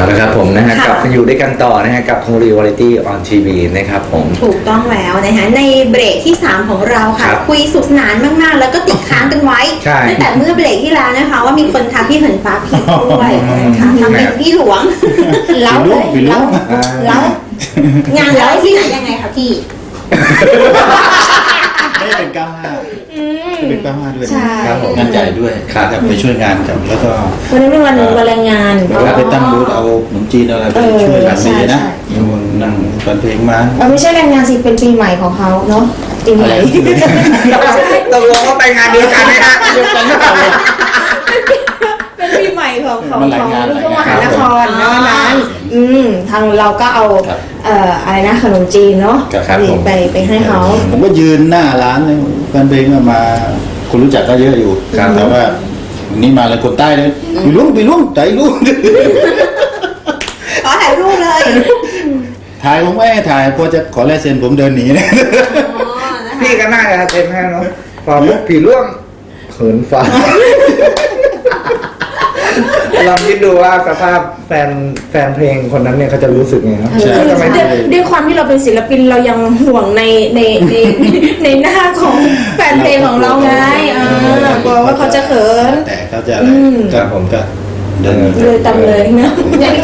เอาละครับผมนะฮะค่ะ กลับมาอยู่ด้วยกันต่อนะฮะกับคงรีวาไรตี้ออนทีวีนะครับผม ถูกต้องแล้วนะคะในเบรกที่ 3 ของเราค่ะ ครับคุยสุขสนานมาก ๆ แล้วก็ติดค้างกันไว้ใช่ตั้งแต่เมื่อเบรกที่แล้วนะคะ ว่ามีคนทักพี่เหินฟ้าผิดด้วยนะคะทำเป็นพี่หลวง เล้าเลยพี่หลวเล้างอ่าเล้างานเล้าที่ไหนยังไงคะพี่ ไม่ได้เป็นก้าวห้า เป็นก้าวห้าด้วยใช่ ครับผมงานใหญ่ด้วยครับ นะครับไปช่วยงานกันแล้วก็วันนั้นเป็นวันวันแรงงาน แล้วก็ไปตั้งบูธเอาขนมจีนเอาอะไรไปเออช่วยกันใช่ดีนะใช่ มีคนนั่งฟันเพลงมาเราไม่ใช่แรงงานสิเป็นปีใหม่ของเขาเนาะปีใหม่ ตกลงว่าไปงานเดียวกันไหมฮะเดียวกันหรือเปล่าเนี่ยเป็นปีใหม่ของของมันหลายของงานลูกทุ่งหมลายงานหานครนะวันนั้นอืมทางเราก็เอาครับเอ่ออะไรนะขนมจีนเนาะครับผม ไปไปให้เขา ผมก็ยืนหน้าร้านเลยแฟนเพลงก็มาคนรู้จักก็เยอะอยู่ครับ แต่ว่าวันนี้มาเลยคนใต้เลยไปลุงไปลุงใจลุงขอถ่ายรูปเลยถ่ายผมไม่ให้ถ่ายพอจะขอลายเซ็นผมเดินหนีเนี่ยอ๋อนะคะพี่ก็น่าจะเต็มให้เนาะพอมุกผีร่วงเขินฟ้า ลองคิดดูว่าสภาพแฟนแฟนเพลงคนนั้นเนี่ยเขาจะรู้สึกไงเนาะใช่คือทำไมด้วยด้วยความที่เราเป็นศิลปินเรายังห่วงในในในในหน้าของแฟนเพลงของเราไงเออกลัวว่าเขาจะเขิน แต่เขาจะอะไรอืม ก็ผมก็เดินหนีเลยตำเลยนะ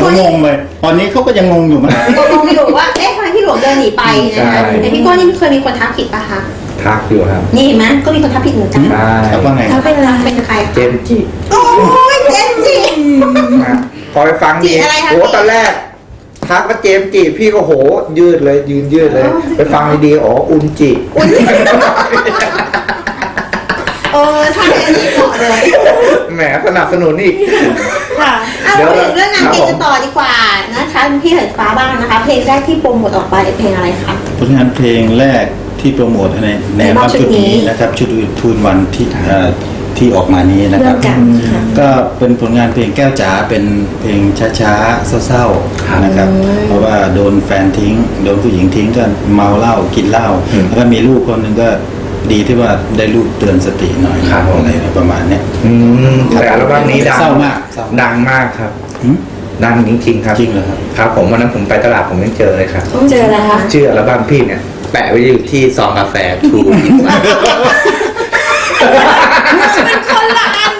เขางงไปตอนนี้เขาก็ยังงงอยู่มั้ย ตกลงอยู่ว่า เอ๊ะทำไมพี่หลวงเดินหนีไปนะคะแต่พี่โก้นี่เคยมีคนทักผิดปะคะ ทักอยู่ครับนี่เห็นไหมก็มีคนทักผิดเหมือนกันใช่เขาว่าไง เขาเป็นอะไรเป็นใครเจมส์จิโอ้ย เจนจีนะพอไปฟังจิดีอะไรคะโอ้พี่ ตอนแรกทักว่าเจมส์จิพี่ก็โห ยืดเลยยืนยืดเลยอ๋อไปฟังดีๆอ๋ออุนจิเออใช่อันนี้เหมาะเลยแหมสนับสนุนอีก ค่ะ เอาเดี๋ยวพูดถึงเรื่องงานครับเพลงผมกันต่อดีกว่านะคะพี่เหินฟ้าบ้างนะคะ เพลงแรกที่โปรโมทออกไปเพลงอะไรคะ ผลงานเพลงแรกที่โปรโมทในในอัลบั้มชุดนี้นะครับชุดทูนวันที่เอ่อ ที่ออกมานี้นะคเรื่รัอบงกันค่ะก็เป็นผลงานเพลงแก้วจ๋าเป็นเพลงช้าๆเศร้าครับๆนะครับ เพราะว่าโดนแฟนทิ้ง โดนผู้หญิงทิ้งก็เมาเหล้ากินเหล้าอืมแล้วก็มีลูกคนหนึ่งก็ดีที่ว่าได้ลูกเตือนสติหน่อยครับผมอะไรประมาณเนี้ยอืมแต่อัลบั้มนี้ดังเศร้ามากเศร้าดังมากครับหืมดังจริงๆครับจริงเหรอครับครับ ผมวันนั้นผมไปตลาดผมยังเจอเลยครับต้องเจออะไรคะชื่ออัลบั้มพี่เนี่ยแปะไว้อยู่ที่ซองกาแฟทูอินวัน เป็นคนละอัน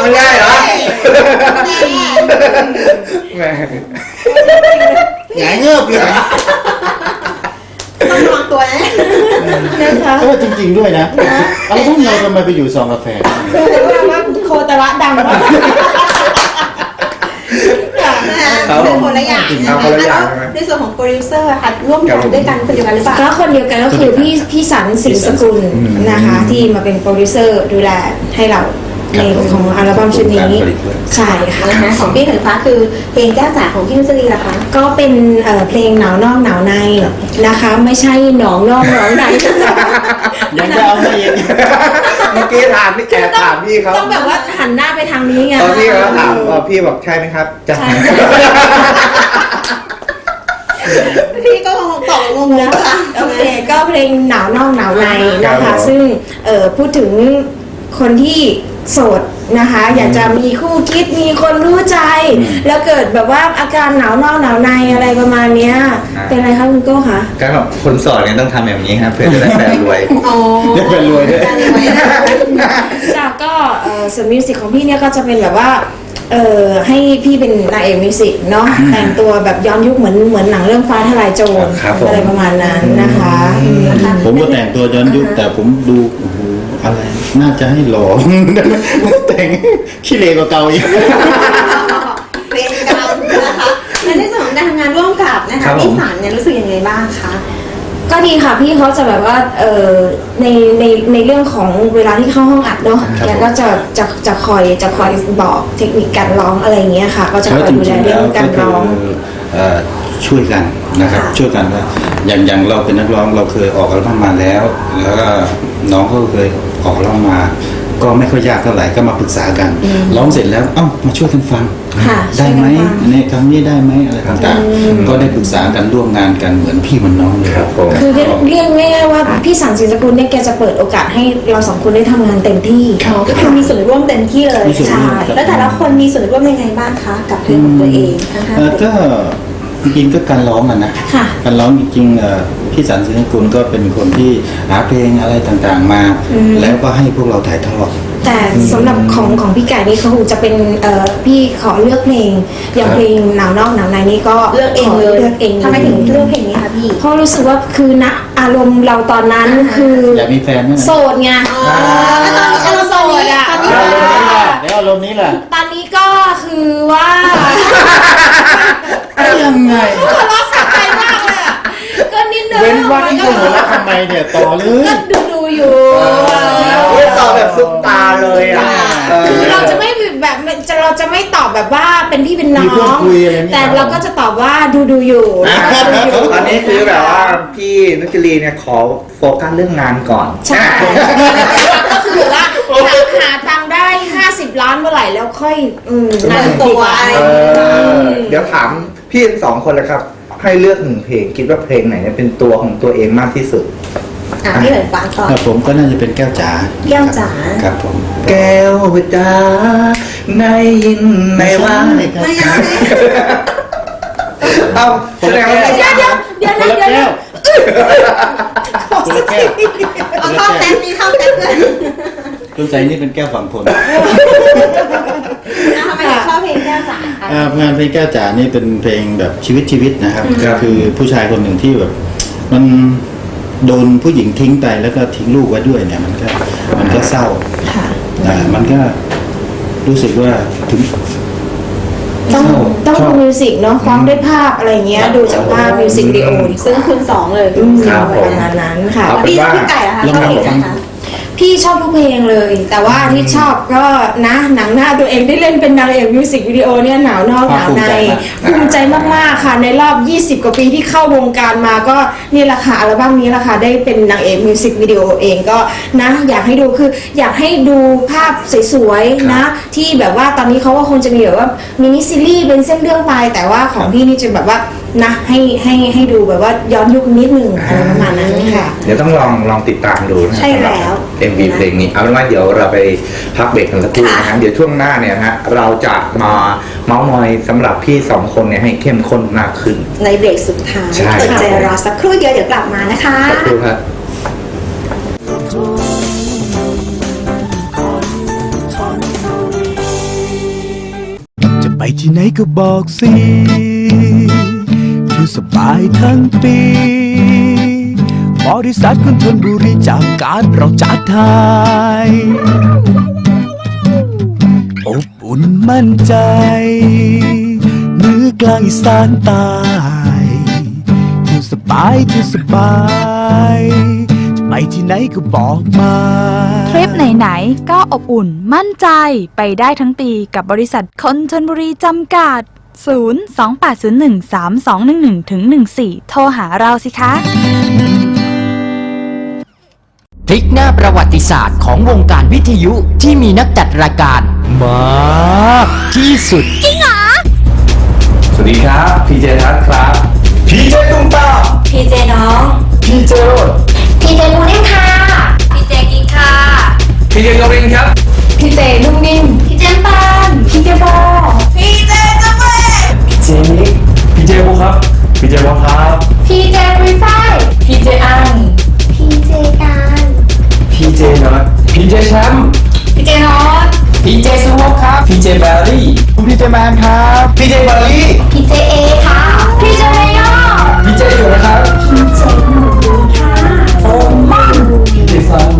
เอาไม่ได้เหรอแหมหงายเงือบเลยต้องระวังตัวนะนะคะเออจริง ๆด้วยนะอัลบั้มเราทำไมไปอยู่ซองกาแฟคือว่ว่าโคตรละดังมากนะคะเป็นคนละอย่างนะเอาคะคนละอย่างแล้วใช่ไหม ในส่วนของโปรดิวเซอร์ค่ะร่วมงานด้วยกันคนเดียวกันหรือเปล่า ก็คนเดียวกันก็คือพี่พี่สันสิงห์สกุลนะคะ ที่มาเป็นโปรดิวเซอร์ดูแลให้เรา ในของอัลบั้มชุดนี้ใช่ค่ะนะคะของพี่เหินฟ้าคือเพลงแก้วจ๋าของพี่นุชรีล่ะคะก็เป็นเอ่อเพลงหนาวนอกหนาวในนะคะ ไม่ใช่หนองนอกหนองในยังจะเอามาอีกเมื่อกี้ถามพี่แอบถามพี่เขาต้องแบบว่าหันหน้าไปทางนี้ไงตอนพี่เขาถามพอพี่บอกใช่ไหมครับจะใช่พี่ก็คงตอบงงๆนะคะโอเคก็เพลงหนาวนอกหนาวในนะครัคะบผมซึ่งเอ่อพูดถึงคนที่ โสดนะคะ อยากจะมีคู่คิดมีคนรู้ใจ แล้วเกิดแบบว่าอาการหนาวนอกหนาวในอะไรประมาณเนี้ยเป็นอะไรคะคุณโก้คะก็แบบคนสอนเนี่ยต้องทำแบบนี้ครับเพื่อจะได้แฟนรวย โอ้เดี๋ยวเป็นรวยด้วยจากก็เอ่อส่วนมิวสิกของพี่เนี่ยก็จะเป็นแบบว่าเอ่อให้พี่เป็นนางเอกมิวสิกเนาะแต่งตัวแบบย้อนยุคเหมือนเหมือนหนังเรื่องฟ้าทลายโจรครับผม อะไรประมาณนั้นนะคะนะคะผมก็แต่งตัวย้อนยุคแต่ผมดูโอ้โหอะไร น่าจะให้หล่อแต่งขี้เลกว่าเก่าอีกเพลงกาวนะคะและในส่วนของการทำงานร่วมกับนะครัคะบผม พี่สันเนี่ยรู้สึกยังไงบ้างคะ ก็ดีค่ะพี่เขาจะแบบว่าเอ่อในในในเรื่องของเวลาที่เข้าห้องอัดเนาะครับ แกก็จะจะจะคอยจะคอยบอกเทคนิคการร้องอะไรอย่างเงี้ยค่ะ ก็จะคแล้อวยจดูแลริงๆเรื่แล้อวงก็การคืร้ออง เอ่อช่วยกันนะครับค่ะช่วยกันว่าอย่างอย่างเราเป็นนักร้องเราเคยออกอัลบั้มมาแล้ว แล้วก็น้องก็เคยออกอัลบั้มมา ก็ไม่ค่อยยากเท่าไหร่ก็มาปรึกษากัน ร้องเสร็จแล้วเอ้ามาช่วยกันฟัง ค่ะได้ไหมช่วยกันฟังอันนี้ครั้งนี้ได้ไหมอะไรต่างๆ ก็ได้ปรึกษากันร่วมงานกันเหมือนพี่เหมันน้องเลยครับผม คือเรียกเรียกง่ายๆว่าพี่สังสินสกุลเนี่ยแกจะเปิดโอกาสให้เราสองคนได้ทำงานเต็มที่ครับก็คือมีส่วนร่วมเต็มที่เลยมีส่วนร่วมใช่ครับ แล้วแต่ละคนมีส่วนร่วมยังไงบ้างคะกับเพลงของตัวเองทั้งห้าเอ่อเพลก็งจริงๆก็การร้องอะนะค่ะ การร้องจริงๆเอ่อพี่สันสินกุลก็เป็นคนที่หาเพลงอะไรต่างๆมา แล้วก็ให้พวกเราถ่ายทอดแต่ สำหรับของของพี่ไก่นี่เขาคงจะเป็นเอ่อพี่ขอเลือกเพลงอย่างครับเพลงหนาวนอกหนาวในนี่ก็เลือกเองเลยเลือกเองทำไมถึงเลือกเพลงนี้คะพี่เพราะรู้สึกว่าคือณอารมณ์เราตอนนั้นคืออยากมีแฟนไหมโสดไงแล้วตอนนี้อารมณ์ตอนนี้อะตอนนี้แล้วอารมณ์นี้ล่ะตอนนี้ก็คือว่าแล้วยังไงทะเลาะสับใจมากเลยอะก็ นิดนึงเว้นวันนี้ก็หัวเราะทำไมเนี่ยต่อเลยก็ดูดูๆอยู่เฮ้ยตอบแบบซุปตาเลยอะเออ คือเราจะไม่แบบจะเราจะไม่ตอบแบบว่าเป็นพี่เป็นน้มีเพื่ออนง คุยอะไรไม่แต่เราก็จะตอบว่าดูดูๆอยู่แล้วก็ดูอยู่ตอนนี้คือแบบว่าพี่นุจรีเนี่ยขอโฟกัสเรื่องงานก่อนใช่ก็คือว่าหาหาตังค์ได้ 50 ล้านเมื่อไหร่แล้วค่อยอืมนั่นดีกว่าเออเดี๋ยวถามพี่ทั้งสองคนเลยครับ ให้เลือกหนึ่งเพลง คิดว่าเพลงไหนเนี่ยเป็นตัวของตัวเองมากที่สุด อะพี่เหมือนฟ้าก่อนครับผมก็น่าจะเป็นแก้วจ๋าแก้วจ๋า ครับผมแก้วจ๋าในยินในว่าไม่ใช่ไม่ใช่เอ้าแสดงว่าเดี๋ยวเดี๋ยวเดี๋ยวคนนะละเดี๋ยวแก้นะวคนละแก้วเอาเข้าแท็บนี้เข้าแท็บเลย คุณใส่นี่เป็นแก้วฝั่งทน นะทำไมถึงชอบเพลงแก้วจ๋าคะอ่างานเพลงแก้วจ๋านี่เป็นเพลงแบบชีวิตชีวิตนะครับครัก็บคือผู้ชายคนหนึ่งที่แบบ มันโดนผู้หญิงทิ้งไปแล้วก็ทิ้งลูกไว้ด้วยเนี่ยมันก็มันก็เศร้าค่ะอ่ามันก็รู้สึกว่าถึง ต้องชอบต้องชดูอบมิวสิกเนาะฟ้องด้วยภาพอะไรเงี้ยดูจากภาพมิวสิกวิดีโอดีกซึ่งว่าคูณสองเลยอืมครับผม ประมาณนั้นค่ะเอาพี่พี่ไก่อะคะชอบเพลงไหนคะ พี่ชอบทุกเพลงเลย แต่ว่าที่ชอบก็นะหนังหน้าตัวเองได้เล่นเป็นนางเอกมิวสิกวิดีโอเนี่ยหนาวนอกหนาวในภูมิใจมากๆค่ะ ในรอบ 20 กว่าปีที่เข้าวงการมาก็นี่แหละค่ะอัลบั้มนี้แหละค่ะได้เป็นนางเอกมิวสิกวิดีโอเองก็นะ อยากให้ดูคืออยากให้ดูภาพสวยๆนะ ที่แบบว่าตอนนี้เขาก็คงจะมีแบบว่ามินิซีรีส์เป็นเส้นเรื่องไปแต่ว่าของพี่นี่จะแบบว่านะให้ให้ให้ดูแบบว่าย้อนยุคนิดหนึ่งอะไรประมาณนั้นค่ะ เดี๋ยวต้องลองลองติดตามดูนะใช่แล้วเอ็มวีเพลงนี้เอาเป็นว่าเดี๋ยวเราไปพักเบรกกันสักครู่นะฮะเดี๋ยวช่วงหน้าเนี่ยนะฮะเราจะมาเมาส์มอยสำหรับพี่สองคนเนี่ยให้เข้มข้นมากขึ้น ในเบรกสุดท้ายใช่อดใจรอสักครู่เดียวเดี๋ยวกลับมานะคะสักครู่ครับจะไปที่ไหนก็บอกสิ คือสบายทั้งปี บริษัทคนทนบุรีจากการเราจัดทายอบอุ่นมั่นใจเหนือกลางอีสานใต้เที่สบายที่สบาย จะไปที่ไหนก็บอกมา ทริปไหนๆก็อบอุ่นมั่นใจไปได้ทั้งปีกับบริษัทคนชนบุรีจำกัด 028013211ถึง14 โทรหาเราสิคะ พลิกหน้าประวัติศาสตร์ของวงการวิทยุที่มีนักจัดรายการมากที่สุด สวัสดีครับ พีเจทัศน์ครับ พีเจตุ้มตามพีเจน้อง พีเจโรดพีเจมูนิ่งค่ะ พีเจกินค่ะ พีเจกรินครับ พีเจนุ่มนิ่มพีเจปานพีเจบอพีเจ กาแฟเจนิกพี่เจบุครับพี่เจบอลครับ พีเจปุยฝ้ายพีเจอันพีเจการพี่เจน็อตพี่เจแชมป์พีเจนอตพี่เจสวอปครับพี่เจแบลลี่พี่เจแมนครับพี่เจบารี่พีเจเอค่ะพีเจเมยอพี่เจอยู่นะครับพีเจหนูดีค่ะพี่เจซัน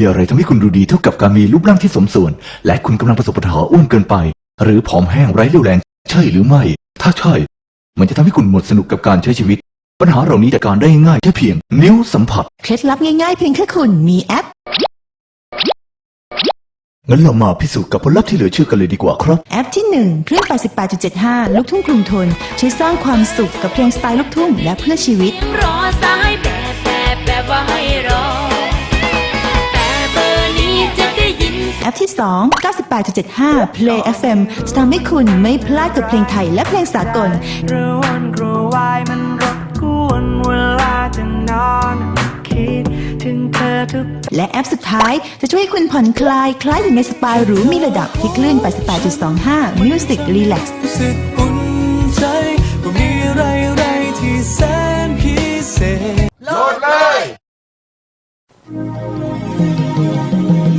ม่มีอะไรทำให้คุณดูดีเท่ากับการมีรูปร่างที่สมส่วน และคุณกำลังประสบปัญหาอ้วนเกินไป หรือผอมแห้งไร้เรี่ยวแรง ใช่หรือไม่ ถ้าใช่ มันจะทำให้คุณหมดสนุกกับการใช้ชีวิต ปัญหาเหล่านี้จัดการได้ง่ายแค่เพียง นิ้วสัมผัส เคล็ดลับง่ายๆเพียงแค่คุณมีแอป งั้นเรามาพิสูจน์กับผลลัพธ์ที่เหลือเชื่อกันเลยดีกว่าครับ แอปที่ 1 เครื่อง 88.75 ลูกทุ่งกรุงทน ช่วยสร้างความสุขกับเพลงสไตล์ลูกทุ่งและเพื่อชีวิต รอสายแบ ปที่ 2 98.75 Play FM จะทำให้คุณไม่พลาดกับเพลงไทยและเพลงสากลกระวนกระวายมันรบกวนเวลาจะนอนคิดถึงเธอทุกและแอปสุดท้ายจะช่วยให้คุณผ่อนคลายคล้ายอยู่ในสปาหรูมีระดับที่คลื่น 88.25 Music Relax รู้สึกอุ่นใจว่ามีอะไรอะไรที่แสนพิเศษ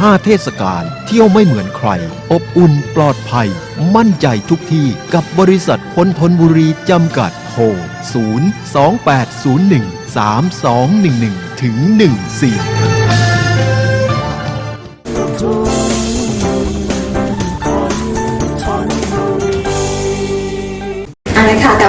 ห้าเทศกาลเที่ยวไม่เหมือนใคร อบอุ่นปลอดภัย มั่นใจทุกที่กับบริษัทคนทนบุรีจำกัดโทร0 2 8 0 1 3 2 1 1 ถึง 14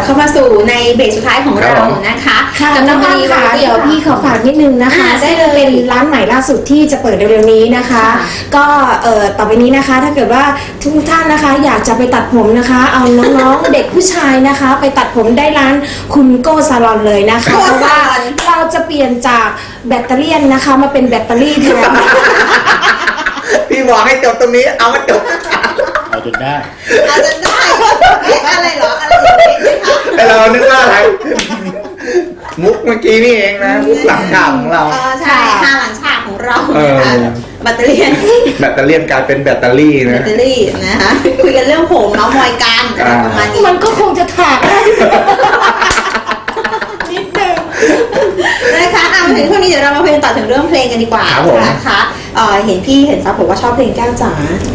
เอาละค่ะกลับเข้ามาสู่ในเบรกสุดท้ายของเรานะคะค่ะกับน้องวัอ้อมค่ะนี้เดี๋ยวพี่ขอฝากนิดนึงนะคะ อ่าได้ซึ่งเลยเป็นร้านใหม่ล่าสุดที่จะเปิดเร็วๆนี้นะคะ ค่ะก็เอ่อต่อไปนี้นะคะ ถ้าเกิดว่าทุกท่านนะคะ อยากจะไปตัดผมนะคะ เอาน้องๆ เด็กผู้ชายนะคะ ไปตัดผมได้ร้านคุณโก้ซาลอนเลยนะคะโก้เพราะซาว่าลอนเราจะเปลี่ยนจากแบตเตอรี่ยนนะคะ มาเป็นแบตเตอรี่แทน พี่บอกให้จบตรงนี้ เอามาจบ เอาจนได้อาจจะได้ อะไรเหรออะไรอย่างนี้นะคะแต่เรานึกว่าอะไร มุกเมื่อกี้นี่เองนะมุกหลังฉากของเราเออใช่ค่ะหลังฉากของเราเออ นะคะแบตเตอรี่แบตเตอรี่กลายเป็นแบตเตอรี่แบนะ ตเตอรี่นะคะคุยกันเรื่องผมเมาส์มอยกันอะไรประมาณนี้ มันก็คงจะถากได้นิดนึง นะคะอะมาถึงช่วงนี้เดี๋ยวเรามาคุยกันต่อถึงเรื่องเพลงกันดีกว่าครับผม นะคะ เอ่อเห็นพี่เห็นฟ้าบอกว่าชอบเพลงแก้วจ๋า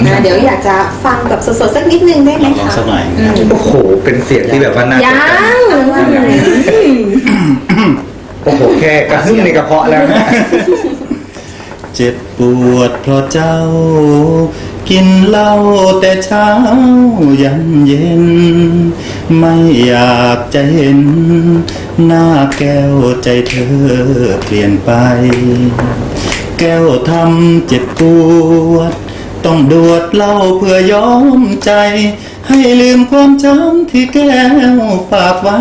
นะเดี๋ยวอยากจะฟังแบบสดๆสักนิดนึงได้ไหมลองคะสักหน่อยอืมโอ้โห เป็นเสียงที่แบบว่าน่าจยัดจำงโอ้โห แค่กระหึ่มในกระเพาะแล้วนะ เจ็บปวดเพราะเจ้า กินเหล้าแต่เช้ายันเย็น ไม่อยากจะเห็น หน้าแก้วใจเธอเปลี่ยนไป แก้วทำเจ็บปวด ต้องดวดเหล้าเพื่อยอมใจ ให้ลืมความจำที่แก้วฝากไว้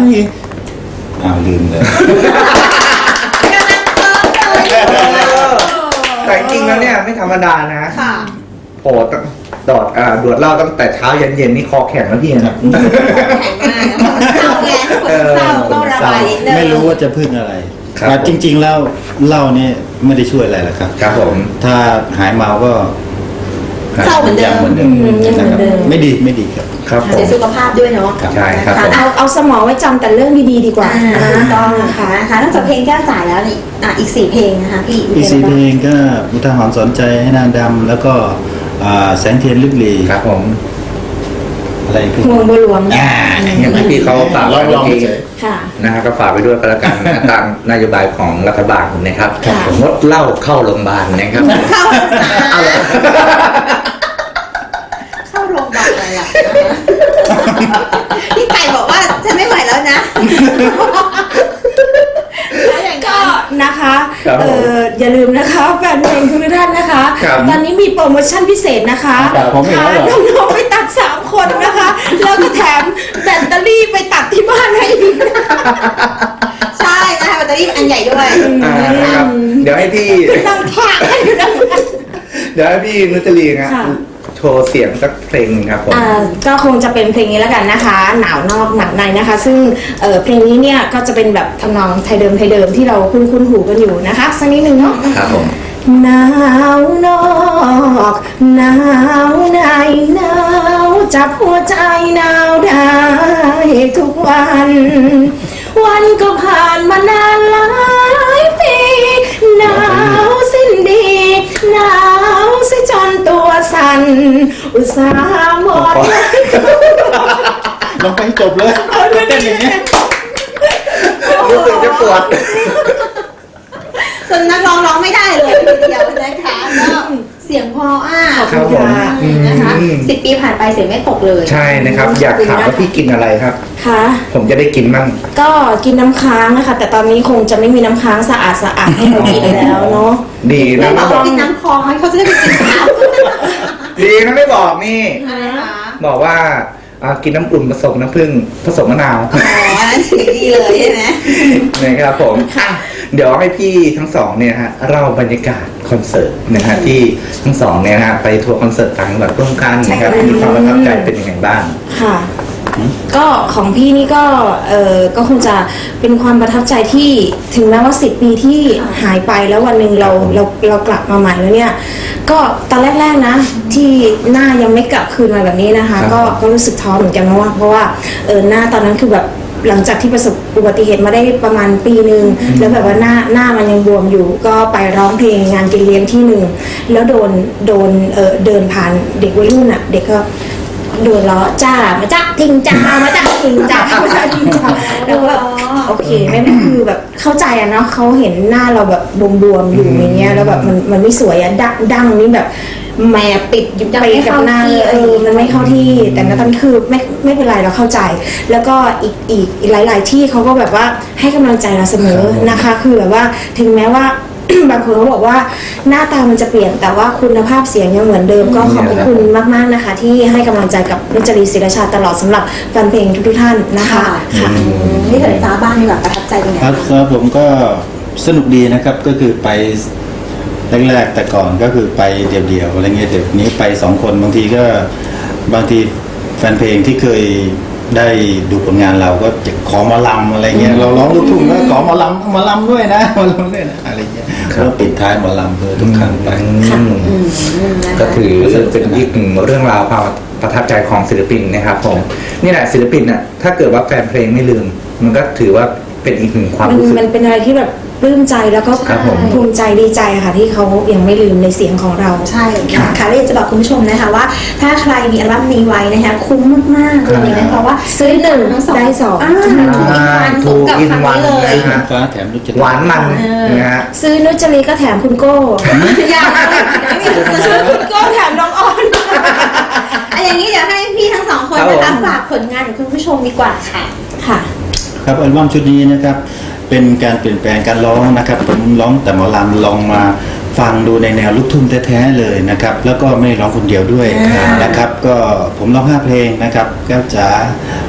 อ้าวลืมเลยแต่จริงๆแล้วเนี่ยไม่ธรรมดานะค่ะโอ้ตดอดอ่าดวดเหล้าตั้งแต่เช้ายันเย็นนี่คอแข็งแล้วพี่นะแข็งมากเศร้าไงคนเศร้าต้องระบายนิดนึงไม่รู้ว่าจะพึ่งอะไร ครับแต่ผมจริง ๆ แล้วเหล้าเนี่ยไม่ได้ช่วยอะไรหรอกครับ ครับผม ถ้าหายเมาก็เศร้าเหมือนเดิยังมเหมือนเดิม อืมยังเหมือนเดิมนะครับไม่ดีไม่ดีครับ ครับผมเสียสุขภาพด้วยเนาะใช่ครับผม เอาเอาสมองไว้จำแต่เรื่องดีๆดีกว่า อ่านะถูกต้องนะคะนะคะนอกจากเพลงแก้วจ่ายแล้วนี่อะอีกสี่เพลงนะคะพี่อีกสี่ะไรเพลบ้างงก็อุทาหรณ์สอนใจให้นางดำแล้วก็อ่าแสงเทียนลึกลีครับผม อะไรพวกห่วงบัวหลวงอ่าอย่างที่พี่เขาฝากลองไว้ลองเมื่อกี้เฉยค่ะนะฮะก็ฝากไปด้วยก็แล้วกันนะตามนโยบายของรัฐบาลนะครับค่ะงดเหล้าเข้าโรงพยาบาลนะครับเข้าเข้าโรงพยาบาลอะไรล่ะพี่ไก่บอกว่าฉันไม่ไหวแล้วนะแล้วอย่างก็นั้นนะคะครับผมเอออย่าลืมนะคะแฟนเพลงทุกท่านนะคะครับตอนนี้มีโปรโมชั่นพิเศษนะคะครับผมเห็นพาแล้วเหรอน้องๆไปตัดสาม คนนะคะ แล้วก็แถมแบตเตอรี่ไปตัดที่บ้านให้อีกนะคะใช่นะคะแบตเตอรี่อันใหญ่ด้วยอ่านะครับเดี๋ยวให้พี่ นั่งแขกให้อยู่นะคะเดี๋ยวให้พี่นุจรีนะค่ะ โชว์เสียงสักเพลงหนึ่งครับผม อ่าก็คงจะเป็นเพลงนี้แล้วกันนะคะ หนาวนอกหนักในนะคะ ซึ่งเอ่อเพลงนี้เนี่ยก็จะเป็นแบบทำนองไทยเดิมไทยเดิมที่เราคุ้นคุ้นๆหูกันอยู่นะคะสักนิดนึงเนาะ ครับผม หนาวนอกหนาวในหนาวจับหัวใจหนาวได้ทุกวัน วันก็ผ่านมานานหลายปีหนาวสิ้นดีหนาวสิจนตัวสั่นอุตส่าห์หมดลองไปให้จบเลยเต้นอย่างเงี้ยรู้สึกจะปวดส่วนนักร้องร้องไม่ได้เลย ทีเดียวนะคะก็เสียงพออะครับผมนะคะอืม สิบปีผ่านไปเสียงไม่ตกเลยใช่นะครับ อยากถามว่าพี่กินอะไรครับ ค่ะ ผมจะได้กินบ้าง ก็กินน้ำค้างนะคะ แต่ตอนนี้คงจะไม่มีน้ำค้างสะอาดสะอาดให้เรากินแล้วเนาะ ดีไม่นะบไม่อกบอว่ากกินน้ำคลองให้เขาจะได้ไปกินน้ำดีนะไม่บอกนี่อะไรคะบอกว่าอ่ากินน้ำอุ่นผสมน้ำผึ้งผสมมะนาว อ๋ออันนั้นเสียงดีเลยใช่ไหมนะครับผมอะ เดี๋ยวให้พี่ทั้งสองเนี่ยฮะเล่าบรรยากาศคอนเสิร์ตนะฮะที่ทั้งสองเนี่ยนะฮะไปทัวร์คอนเสิร์ตต่างจังหวัดร่วมกันนะครับมีความประทับใจเป็นยังไงบ้างค่ะ ก็ของพี่นี่ก็เออก็คงจะเป็นความประทับใจที่ถึงแม้ว่า10ปีที่หายไปแล้ววันหนึ่งเราเราเรากลับมาใหม่แล้วเนี่ย ก็ตอนแรกๆนะ ที่หน้ายังไม่กลับคืนมาแบบนี้นะคะครับก็ก็รู้สึกท้อเหมือนกันเพราะว่าเพราะว่าเออหน้าตอนนั้นคือแบบ หลังจากที่ประสบอุบัติเหตุมาได้ประมาณปีหนึ่งแล้วแบบว่าหน้าหน้ามันยังบวมอยู่ ก็ไปร้องเพลงงานกินเลี้ยงที่หนึ่งแล้วโดนโดนเออเดินผ่านเด็กวัยรุ่นอะ เด็กก็โดนล้อจ้ามาจ้าทิงจ้ามาจ้าทิงจ้ามาจ้าทิงจ้าแล้วก็แบบโอเคไม่ไม่คือแบบเข้าใจอะเนาะเขาเห็นหน้าเราแบบบวมๆอยู่อย่างเงี้ยแล้วแบบมันมันไม่สวยอะดังดังนี่แบบ แม่ปิดอยู่ไปกับหน้าเลยเออมันไม่เข้าที่ แต่ณตอนนี้คือไม่ไม่เป็นไรเราเข้าใจ แล้วก็อีกอีกอีกหลาย ๆ ที่เขาก็แบบว่าให้กำลังใจเราเสมอนะคะ คือแบบว่าถึงแม้ว่า บางคนเขาบอกว่าหน้าตามันจะเปลี่ยนแต่ว่าคุณภาพเสียงยังเหมือนเดิมก็ขอบพระคุณมาก ๆ นะคะ ที่ให้กำลังใจกับนุจรีศิรชาตลอดสำหรับแฟนเพลงทุกๆท่านนะคะค่ะนี่เถิดฟ้าบ้างดีกว่าประทับใจเป็นไงครับครับผมก็สนุกดีนะครับก็คือไป แรกๆแต่ก่อนก็คือไปเดี่ยวๆอะไรเงี้ยเดี๋ยวนี้ไปสองคนบางทีก็บางทีแฟนเพลงที่เคยได้ดูผลงานเราก็จะขอมาลำอะไรเงี้ยเราร้องลูกทุ่งก็ขอมาลำมาลำด้วยนะมาลำด้วยนะอะไรเงี้ยก็ปิดท้ายหมาลำเพื่อทุกครั้งไปอืมก็ถือเป็นอีกหนึ่งเรื่องราวความประทับใจของศิลปินนะครับผมนี่แหละศิลปินน่ะถ้าเกิดว่าแฟนเพลงไม่ลืม มันก็ถือว่าเป็นอีกหนึ่งความมันรู้สึกมันเป็นอะไรที่แบบ ปลื้มใจแล้วก็ครับผม ภูมิใจดีใจค่ะ ที่เขายังไม่ลืมในเสียงของเรา ใช่ค่ะและอยากจะบอกคุณผู้ชมนะคะว่า ถ้าใครมีอัลบั้มนี้ไว้นะคะคุ้มมากๆเลยนะเพราะว่าซื้อหนึ่งทั้งสองได้สองอ่าถูกอินวันสมกับคำนี้เลยถูกอินวันฟ้าแถมลูกจะหวานมันนะฮะ ซื้อนุจรีก็แถมคุณโก้ อยากซื้อคุณโก้แถมน้องออนอะอย่างนี้เดี๋ยวให้พี่ทั้งสองคนครับนะคะผม ฝากผลงานของคุณผู้ชมดีกว่าค่ะ ค่ะ ครับอัลบั้มชุดนี้นะครับ เป็นการเปลี่ยนแปลงการร้องนะครับ ผมร้องแต่หมอลำลองมาฟังดูในแนวลูกทุ่งแท้ๆเลยนะครับ แล้วก็ไม่ได้ร้องคนเดียวด้วยอ่านนะครับ ก็ผมร้องห้าเพลงนะครับ แก้วจ๋า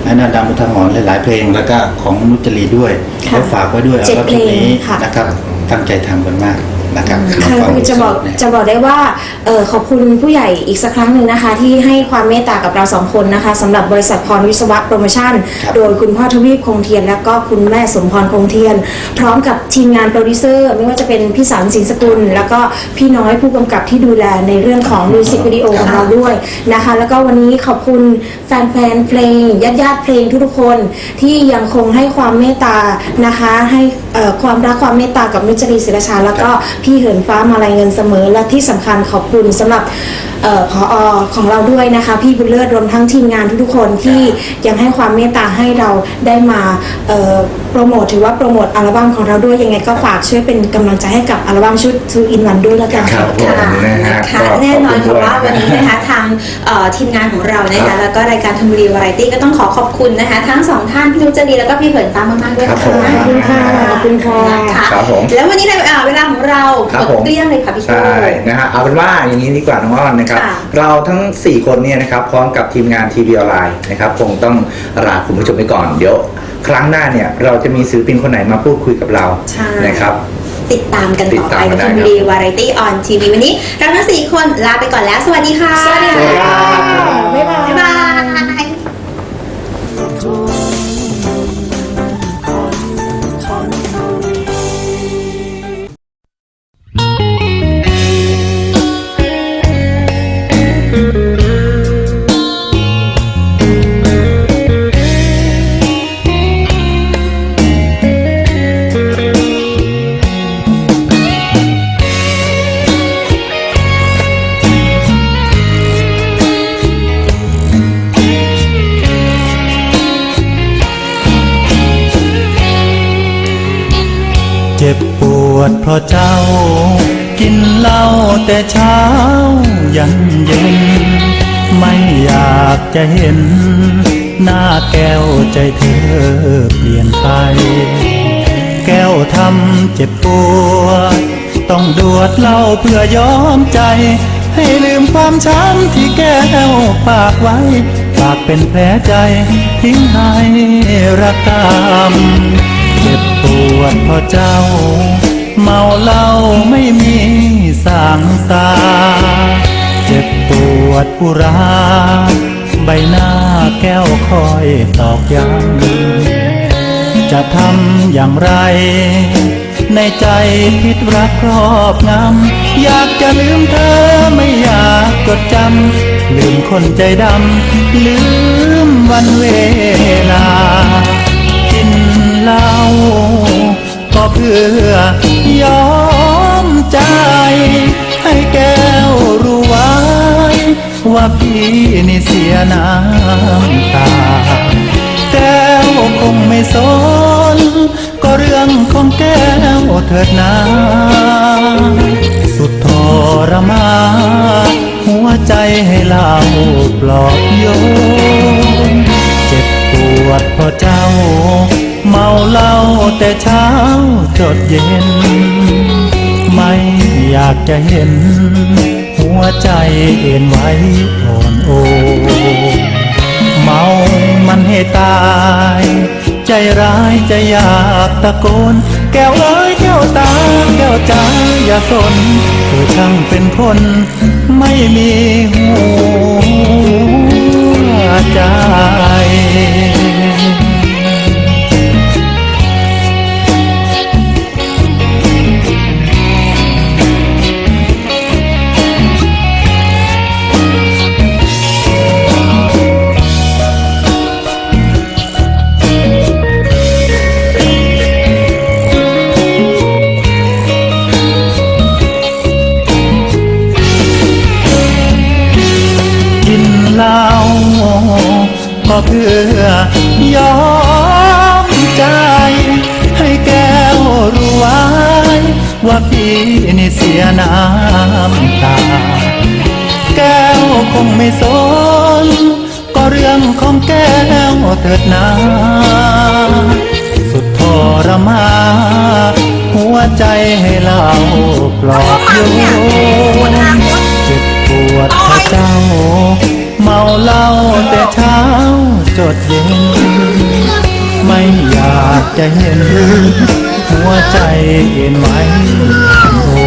อนันดามุทหอนหลายๆเพลง แล้วก็ของนุจรีด้วยค่ะก็ฝากไว้ด้วยอัเจ็ลดบั้มชุดนี้เพลงค่ะนะครับตั้งใจทำกันมาก นะครับค่ะมาฟังคือจะบอกสดๆเนี่ยจะบอกได้ว่าเออขอบคุณผู้ใหญ่อีกสักครั้งหนึ่งนะคะ ที่ให้ความเมตตากับเราสองคนนะคะสำหรับบริษัทพรวิศวะโปรโมชั่นครับโดยคุณพ่อทวีปคงเทียน และก็คุณแม่สมพรคงเทียน พร้อมกับทีมงานโปรดิวเซอร์ ไม่ว่าจะเป็นพี่สารสิงห์สกุล แล้วก็พี่น้อยผู้กำกับที่ดูแลในเรื่องของมิวสิกวิดีโอของเราด้วยนะคะ แล้วก็วันนี้ขอบคุณแฟนๆเพลงญาติญาติๆเพลงทุกๆคนที่ยังคงให้ความเมตตานะคะให้เอ่อความรักความเมตตากับมิจรีศิลชา แล้วก็พี่เหินฟ้ามาลายเงินเสมอ และที่สำคัญขอบคุณสำหรับเอ่อพอของเราด้วยนะคะ พี่บุญเลิศรวมทั้งทีมงานทุกๆคนที่ยังให้ความเมตตาให้เราได้มาเอ่อโปรโมทถือว่าโปรโมทอัลบั้มของเราด้วยยังไงก็ฝากช่วยเป็นกำลังใจให้กับอัลบั้มชุด Two in One ด้วยแล้วกันครัค่ะบผมนะฮะค่ะก็แน่นอนขบค่ะณด้วยว่าวันนี้นะคะทางเอ่อทีมงานของเรานะครัคะบแล้วก็รายการธนบุรีวาไรตี้ก็ต้องขอขอบคุณนะคะ ทั้งสองท่านพี่นุชจรีแล้วก็พี่เหินฟ้ามากๆด้วยครับนะผมคะขอบคุณค่ะขอบคุณค่ะ นะคะครับผมแล้ววันนี้ในเอ่อเวลาของเราครัหบมดผมเกลี้ยงเลยค่ะพี่โชใช่นะฮะเอาเป็นว่าอย่างนี้ดีกว่าน้องอ้อนนะครับค่ะเราทั้ง 4 คนเนี่ยนะครับพร้อมกับทีมงานทีวีออนไลน์นะครับคงต้องลาคุณผู้ชมไปก่อนเดี๋ยว ครั้งหน้าเนี่ยเราจะมีศิลปินคนไหนมาพูดคุยกับเราใช่ นะครับ ติดตามกันติต่ดอตาไปมกักับนได้ธนบุรีวาไรตี้ออนทีวีวันนี้เราทั้งสี่คนลาไปก่อนแล้ว สวัสดีค่ะ สวัสดีค่ะ แต่เช้ายันเย็น ไม่อยากจะเห็น หน้าแก้วใจเธอเปลี่ยนไป แก้วทำเจ็บปวดต้องดวดเหล้าเพื่อยอมใจ ให้ลืมความช้ำที่แก้วปากไว้ ปากเป็นแผลใจ ทิ้งให้ระกำเจ็บปวดพราะเจ้า มาเหล้าไม่มีสางสา เจ็บปวดอุรา ใบหน้าแก้วคอยตอกย้ำจะทำอย่างไร ในใจคิดรักครอบงำอยากจะลืมเธอไม่อยากจดจำลืมคนใจดำลืมวันเวลา กินเหล้าก็เพื่อ ยอมใจ ให้แก้วรู้ไว้ ว่าพี่นี่เสียน้ำตา แก้วคงไม่สน ก็เรื่องของแก้วเถิดนาสุดทรมานหัวใจให้เล่าปลอบโยน เจ็บปวดเพราะเจ้า มาเหล้าแต่เช้าจดเย็น ไม่อยากจะเห็น หัวใจเอ็นไว้อ่อนโอ เมามันให้ตาย ใจร้ายใจอยากตะโกน แก้วเอ้ยแก้วตาแก้วจ้าอย่าสนเธอช่างเป็นคนไม่มีหัวใจ ก็เพื่อยอมใจ ให้แก้วรู้ไว้ ว่าพี่นี่เสียน้ำตา แก้วคงไม่สน ก็เรื่องของแก้วเถิดนาสุดทรมา หัวใจให้เราปลอบโยนเจ็บปวดพระเจ้า เมาเหล้าแต่เช้าจดเย็น ไม่อยากจะเห็น หัวใจเอ็นไว้โอ้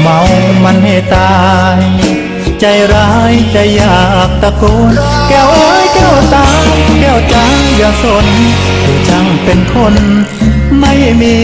เมามันให้ตาย ใจร้ายใจอยากตะโกน แก้วเอ้ยแก้วตาแก้วจ้าอย่าสนเธอช่างเป็นคนไม่มี